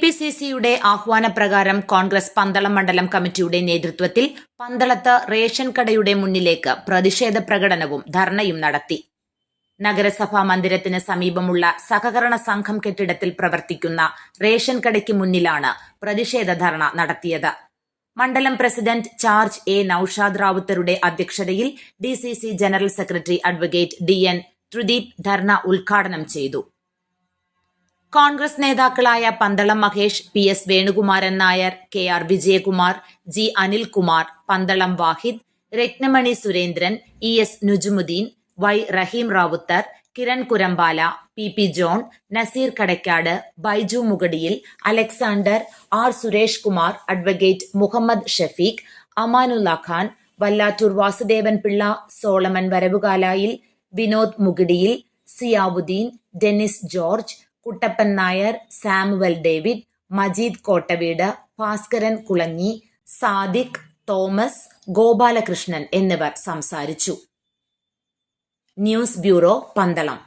P C സിയുടെ ആഹ്വാനപ്രകാരം കോൺഗ്രസ് പന്തളം മണ്ഡലം കമ്മിറ്റിയുടെ നേതൃത്വത്തിൽ പന്തളത്ത് റേഷൻ കടയുടെ മുന്നിലേക്ക് പ്രതിഷേധ പ്രകടനവും ധർണയും നടത്തി. നഗരസഭാ മന്ദിരത്തിന് സമീപമുള്ള സഹകരണ സംഘം കെട്ടിടത്തിൽ പ്രവർത്തിക്കുന്ന റേഷൻ കടയ്ക്ക് മുന്നിലാണ് പ്രതിഷേധ ധർണ നടത്തിയത്. മണ്ഡലം പ്രസിഡന്റ് ചാർജ് എ നൌഷാദ് റാവുത്തറുടെ അധ്യക്ഷതയിൽ D general secretary advocate D N dharna ഉദ്ഘാടനം ചെയ്തു. കോൺഗ്രസ് നേതാക്കളായ Pandalam Mahesh P S Venukumaran Nair K R Vijayakumar G Anilkumar Pandalam Vahid Rathnamani Surendran E S Nujumudheen Y Raheem Ravuthar Kiran Kurampala P P John Naseer Kadakkad Baiju Mugadiyil Alexander R Suresh Kumar advocate Muhammad Shafeeq Amanulla Khan Vallattoor Vasudevan Pillai Solomon Varavukalayil Vinod Mugadiyil Ziyavudheen Dennis George Kuttappan Nair Samuel David Majeed Kottaveedu Bhaskaran Kulangi Sadiq Thomas Gopalakrishnan എന്നിവർ സംസാരിച്ചു. News bureau Pandalam.